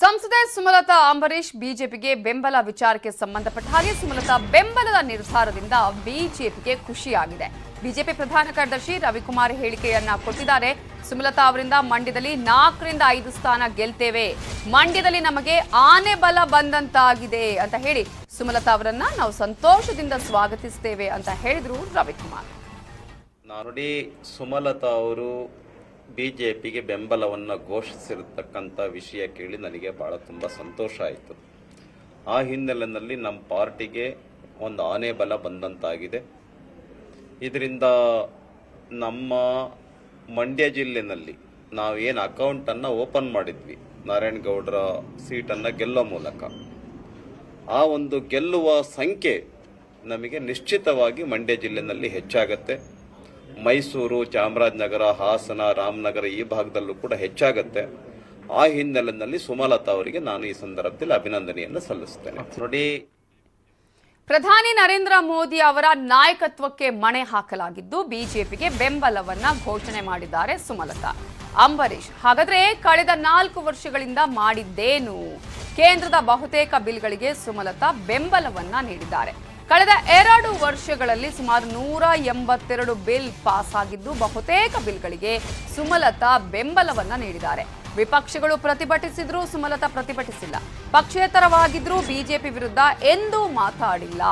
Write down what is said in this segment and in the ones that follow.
ಸಂಸದೆ ಸುಮಲತಾ ಅಂಬರೀಶ್ ಬಿಜೆಪಿಗೆ ಬೆಂಬಲ ವಿಚಾರಕ್ಕೆ ಸಂಬಂಧಪಟ್ಟ ಹಾಗೆ ಸುಮಲತಾ ಬೆಂಬಲದ ನಿರ್ಧಾರದಿಂದ ಬಿಜೆಪಿಗೆ ಖುಷಿಯಾಗಿದೆ. ಬಿಜೆಪಿ ಪ್ರಧಾನ ಕಾರ್ಯದರ್ಶಿ ರವಿಕುಮಾರ್ ಹೇಳಿಕೆಯನ್ನ ಕೊಟ್ಟಿದ್ದಾರೆ. ಸುಮಲತಾ ಅವರಿಂದ ಮಂಡ್ಯದಲ್ಲಿ ನಾಲ್ಕರಿಂದ ಐದು ಸ್ಥಾನ ಗೆಲ್ತೇವೆ. ಮಂಡ್ಯದಲ್ಲಿ ನಮಗೆ ಆನೆ ಬಲ ಬಂದಂತಾಗಿದೆ ಅಂತ ಹೇಳಿ ಸುಮಲತಾ ಅವರನ್ನ ನಾವು ಸಂತೋಷದಿಂದ ಸ್ವಾಗತಿಸ್ತೇವೆ ಅಂತ ಹೇಳಿದ್ರು ರವಿಕುಮಾರ್. ನೋಡಿ ಸುಮಲತಾ ಅವರು ಬಿ ಜೆ ಪಿಗೆ ಬೆಂಬಲವನ್ನು ಘೋಷಿಸಿರತಕ್ಕಂಥ ವಿಷಯ ಕೇಳಿ ನನಗೆ ಭಾಳ ತುಂಬ ಸಂತೋಷ ಆಯಿತು. ಆ ಹಿನ್ನೆಲೆಯಲ್ಲಿ ನಮ್ಮ ಪಾರ್ಟಿಗೆ ಒಂದು ಆನೆ ಬಲ ಬಂದಂತಾಗಿದೆ. ಇದರಿಂದ ನಮ್ಮ ಮಂಡ್ಯ ಜಿಲ್ಲೆನಲ್ಲಿ ನಾವೇನು ಅಕೌಂಟನ್ನು ಓಪನ್ ಮಾಡಿದ್ವಿ. ನಾರಾಯಣಗೌಡರ ಸೀಟನ್ನು ಗೆಲ್ಲೋ ಮೂಲಕ. ಆ ಒಂದು ಗೆಲ್ಲುವ ಸಂಖ್ಯೆ ನಮಗೆ ನಿಶ್ಚಿತವಾಗಿ ಮಂಡ್ಯ ಜಿಲ್ಲೆನಲ್ಲಿ ಹೆಚ್ಚಾಗತ್ತೆ. ಮೈಸೂರು ಚಾಮರಾಜನಗರ ಹಾಸನ ರಾಮನಗರ ಈ ಭಾಗದಲ್ಲೂ ಕೂಡ ಹೆಚ್ಚಾಗುತ್ತೆ. ಆ ಹಿನ್ನೆಲೆಯಲ್ಲಿ ಸುಮಲತಾ ಅವರಿಗೆ ನಾನು ಈ ಸಂದರ್ಭದಲ್ಲಿ ಅಭಿನಂದನೆಯನ್ನು ಸಲ್ಲಿಸುತ್ತೇನೆ ನೋಡಿ ಪ್ರಧಾನಿ ನರೇಂದ್ರ ಮೋದಿ ಅವರ ನಾಯಕತ್ವಕ್ಕೆ ಮಣೆ ಹಾಕಲಾಗಿದ್ದು ಬಿಜೆಪಿಗೆ ಬೆಂಬಲವನ್ನ ಘೋಷಣೆ ಮಾಡಿದ್ದಾರೆ ಸುಮಲತಾ. ಅಂಬರೀಶ್ ಹಾಗಾದ್ರೆ ಕಳೆದ ನಾಲ್ಕು ವರ್ಷಗಳಿಂದ ಮಾಡಿದ್ದೇನು? ಕೇಂದ್ರದ ಬಹುತೇಕ ಬಿಲ್ಗಳಿಗೆ ಸುಮಲತಾ ಬೆಂಬಲವನ್ನ ನೀಡಿದ್ದಾರೆ. ಕಳೆದ ಎರಡು ವರ್ಷಗಳಲ್ಲಿ ಸುಮಾರು ನೂರ ಎಂಬತ್ತೆರಡು ಬಿಲ್ ಪಾಸ್ ಆಗಿದ್ದು ಬಹುತೇಕ ಬಿಲ್ಗಳಿಗೆ ಸುಮಲತಾ ಬೆಂಬಲವನ್ನ ನೀಡಿದ್ದಾರೆ. ವಿಪಕ್ಷಗಳು ಪ್ರತಿಭಟಿಸಿದ್ರು ಸುಮಲತಾ ಪ್ರತಿಭಟಿಸಿಲ್ಲ. ಪಕ್ಷೇತರವಾಗಿದ್ರೂ ಬಿಜೆಪಿ ವಿರುದ್ಧ ಎಂದೂ ಮಾತಾಡಿಲ್ಲ.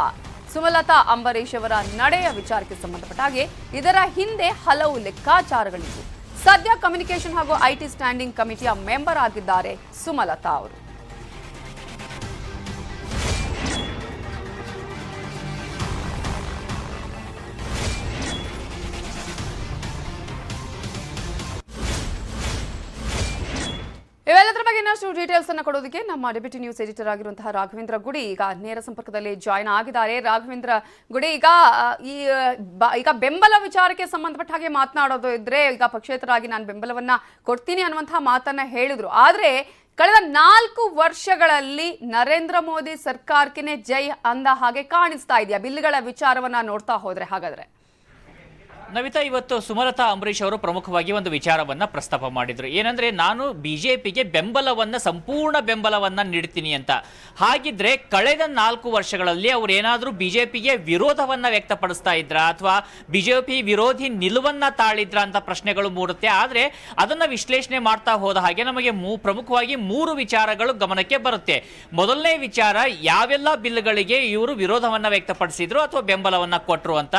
ಸುಮಲತಾ ಅಂಬರೀಶ್ ಅವರ ನಡೆಯ ವಿಚಾರಕ್ಕೆ ಸಂಬಂಧಪಟ್ಟ ಹಾಗೆ ಇದರ ಹಿಂದೆ ಹಲವು ಲೆಕ್ಕಾಚಾರಗಳಿದ್ದು ಸದ್ಯ ಕಮ್ಯುನಿಕೇಷನ್ ಹಾಗೂ ಐಟಿ ಸ್ಟ್ಯಾಂಡಿಂಗ್ ಕಮಿಟಿಯ ಮೆಂಬರ್ ಆಗಿದ್ದಾರೆ ಸುಮಲತಾ ಅವರು. ಇನ್ನಷ್ಟು ಡೀಟೇಲ್ಸ್ ಅನ್ನು ಕೊಡೋದಕ್ಕೆ ನಮ್ಮ ಡೆಪ್ಯೂಟಿ ನ್ಯೂಸ್ ಎಡಿಟರ್ ಆಗಿರುವಂತಹ ರಾಘವೇಂದ್ರ ಗುಡಿ ಈಗ ನೇರ ಸಂಪರ್ಕದಲ್ಲಿ ಜಾಯ್ನ್ ಆಗಿದ್ದಾರೆ. ರಾಘವೇಂದ್ರ ಗುಡಿ, ಈಗ ಈ ಈಗ ಬೆಂಬಲ ವಿಚಾರಕ್ಕೆ ಸಂಬಂಧಪಟ್ಟ ಹಾಗೆ ಮಾತನಾಡೋದು ಇದ್ರೆ ಈಗ ಪಕ್ಷೇತರಾಗಿ ನಾನು ಬೆಂಬಲವನ್ನ ಕೊಡ್ತೀನಿ ಅನ್ನುವಂತಹ ಮಾತನ್ನ ಹೇಳಿದ್ರು. ಆದ್ರೆ ಕಳೆದ ನಾಲ್ಕು ವರ್ಷಗಳಲ್ಲಿ ನರೇಂದ್ರ ಮೋದಿ ಸರ್ಕಾರಕ್ಕೆ ಜೈ ಅಂದ ಹಾಗೆ ಕಾಣಿಸ್ತಾ ಇದೆಯಾ? ಬಿಲ್ಗಳ ವಿಚಾರವನ್ನ ನೋಡ್ತಾ ಹೋದ್ರೆ ಹಾಗಾದ್ರೆ. ನವಿತಾ, ಇವತ್ತು ಸುಮಲತಾ ಅಂಬರೀಶ್ ಅವರು ಪ್ರಮುಖವಾಗಿ ಒಂದು ವಿಚಾರವನ್ನ ಪ್ರಸ್ತಾಪ ಮಾಡಿದ್ರು. ಏನಂದ್ರೆ, ನಾನು ಬಿಜೆಪಿಗೆ ಬೆಂಬಲವನ್ನ, ಸಂಪೂರ್ಣ ಬೆಂಬಲವನ್ನ ನೀಡ್ತೀನಿ ಅಂತ. ಹಾಗಿದ್ರೆ, ಕಳೆದ ನಾಲ್ಕು ವರ್ಷಗಳಲ್ಲಿ ಅವ್ರು ಏನಾದ್ರೂ ಬಿಜೆಪಿಗೆ ವಿರೋಧವನ್ನ ವ್ಯಕ್ತಪಡಿಸ್ತಾ ಇದ್ರ? ಅಥವಾ ಬಿಜೆಪಿ ವಿರೋಧಿ ನಿಲುವನ್ನ ತಾಳಿದ್ರ ಅಂತ ಪ್ರಶ್ನೆಗಳು ಮೂಡುತ್ತೆ. ಆದ್ರೆ, ಅದನ್ನ ವಿಶ್ಲೇಷಣೆ ಮಾಡ್ತಾ ಹೋದ ಹಾಗೆ ನಮಗೆ ಪ್ರಮುಖವಾಗಿ ಮೂರು ವಿಚಾರಗಳು ಗಮನಕ್ಕೆ ಬರುತ್ತೆ. ಮೊದಲನೇ ವಿಚಾರ, ಯಾವೆಲ್ಲ ಬಿಲ್ಗಳಿಗೆ ಇವರು ವಿರೋಧವನ್ನ ವ್ಯಕ್ತಪಡಿಸಿದ್ರು ಅಥವಾ ಬೆಂಬಲವನ್ನ ಕೊಟ್ಟರು ಅಂತ.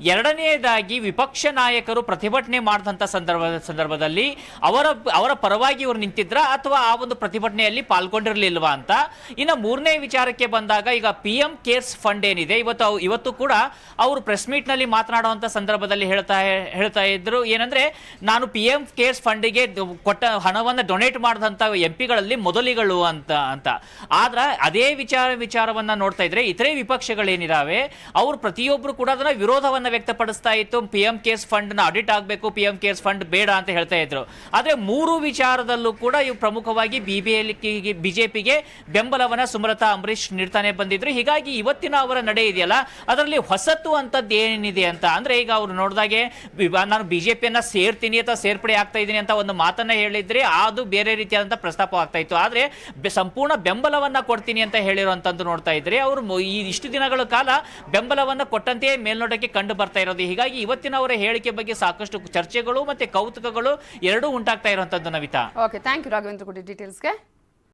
ಎರಡನೆಯದಾಗಿ ವಿಪಕ್ಷ ನಾಯಕರು ಪ್ರತಿಭಟನೆ ಮಾಡಿದಂಥ ಸಂದರ್ಭ, ಸಂದರ್ಭದಲ್ಲಿ ಅವರ ಅವರ ಪರವಾಗಿ ಇವರು ನಿಂತಿದ್ರ ಅಥವಾ ಆ ಒಂದು ಪ್ರತಿಭಟನೆಯಲ್ಲಿ ಪಾಲ್ಗೊಂಡಿರಲಿಲ್ವಾ ಅಂತ? ಇನ್ನು ಮೂರನೇ ವಿಚಾರಕ್ಕೆ ಬಂದಾಗ ಈಗ ಪಿ ಎಂ ಕೇರ್ಸ್ ಫಂಡ್ ಏನಿದೆ, ಇವತ್ತು ಇವತ್ತು ಕೂಡ ಅವರು ಪ್ರೆಸ್ ಮೀಟ್ನಲ್ಲಿ ಮಾತನಾಡುವಂಥ ಸಂದರ್ಭದಲ್ಲಿ ಹೇಳ್ತಾ ಹೇಳ್ತಾ ಇದ್ರು. ಏನಂದ್ರೆ, ನಾನು ಪಿ ಎಂ ಕೇರ್ಸ್ ಫಂಡಿಗೆ ಕೊಟ್ಟ ಹಣವನ್ನು ಡೊನೇಟ್ ಮಾಡಿದಂಥ ಎಂ ಪಿಗಳಲ್ಲಿ ಮೊದಲಿಗಳು ಅಂತ ಅಂತ. ಆದ್ರೆ ಅದೇ ವಿಚಾರ, ವಿಚಾರವನ್ನು ನೋಡ್ತಾ ಇದ್ರೆ ಇತರೆ ವಿಪಕ್ಷಗಳೇನಿದಾವೆ, ಅವರು ಪ್ರತಿಯೊಬ್ಬರು ಕೂಡ ಅದನ್ನ ವಿರೋಧವನ್ನು ವ್ಯಕ್ತಪಡಿಸ್ತಾ ಇತ್ತು. ಪಿ ಎಂ ಕೇರ್ಸ್ ಫಂಡ್ನ ಆಡಿಟ್ ಆಗಬೇಕು ಪಿ ಎಂ ಕೇರ್ಸ್ ಫಂಡ್ ಬೇಡ ಅಂತ ಹೇಳ್ತಾ ಇದ್ರು. ಆದರೆ ಮೂರು ವಿಚಾರದಲ್ಲೂ ಕೂಡ ಇವು ಪ್ರಮುಖವಾಗಿ ಬಿಬಿಎಲ್ ಬಿಜೆಪಿಗೆ ಬೆಂಬಲವನ್ನ ಸುಮಲತಾ ಅಂಬರೀಶ್ ನೀಡ್ತಾನೆ ಬಂದಿದ್ರು. ಹೀಗಾಗಿ ಇವತ್ತಿನ ಅವರ ನಡೆ ಇದೆಯಲ್ಲ, ಅದರಲ್ಲಿ ಹೊಸತು ಅಂತದ್ದು ಏನಿದೆ ಅಂತ ಅಂದರೆ ಈಗ ಅವರು ನೋಡಿದಾಗೆ ನಾನು ಬಿಜೆಪಿಯನ್ನ ಸೇರ್ತೀನಿ ಅಥವಾ ಸೇರ್ಪಡೆ ಆಗ್ತಾ ಇದ್ದೀನಿ ಅಂತ ಒಂದು ಮಾತನ್ನ ಹೇಳಿದ್ರೆ ಅದು ಬೇರೆ ರೀತಿಯಾದಂಥ ಪ್ರಸ್ತಾಪ ಆಗ್ತಾ ಇತ್ತು. ಆದ್ರೆ ಸಂಪೂರ್ಣ ಬೆಂಬಲವನ್ನ ಕೊಡ್ತೀನಿ ಅಂತ ಹೇಳಿರುವಂತದ್ದು ನೋಡ್ತಾ ಇದ್ರೆ, ಅವರು ಈ ಇಷ್ಟು ದಿನಗಳ ಕಾಲ ಬೆಂಬಲವನ್ನ ಕೊಟ್ಟಂತೆಯೇ ಮೇಲ್ನೋಟಕ್ಕೆ ಕಂಡು ಬರ್ತಾ ಇರೋದು. ಹೀಗಾಗಿ ಇವತ್ತಿನ ಅವರ ಹೇಳಿಕೆ ಬಗ್ಗೆ ಸಾಕಷ್ಟು ಚರ್ಚೆಗಳು ಮತ್ತೆ ಕೌತುಕಗಳು ಎರಡೂ ಉಂಟಾಗ್ತಾ ಇರುವಂತದ್ದು Navita. Okay thank you Raghavendra ಕುಡಿ ಡೀಟೇಲ್ಸ್ಗೆ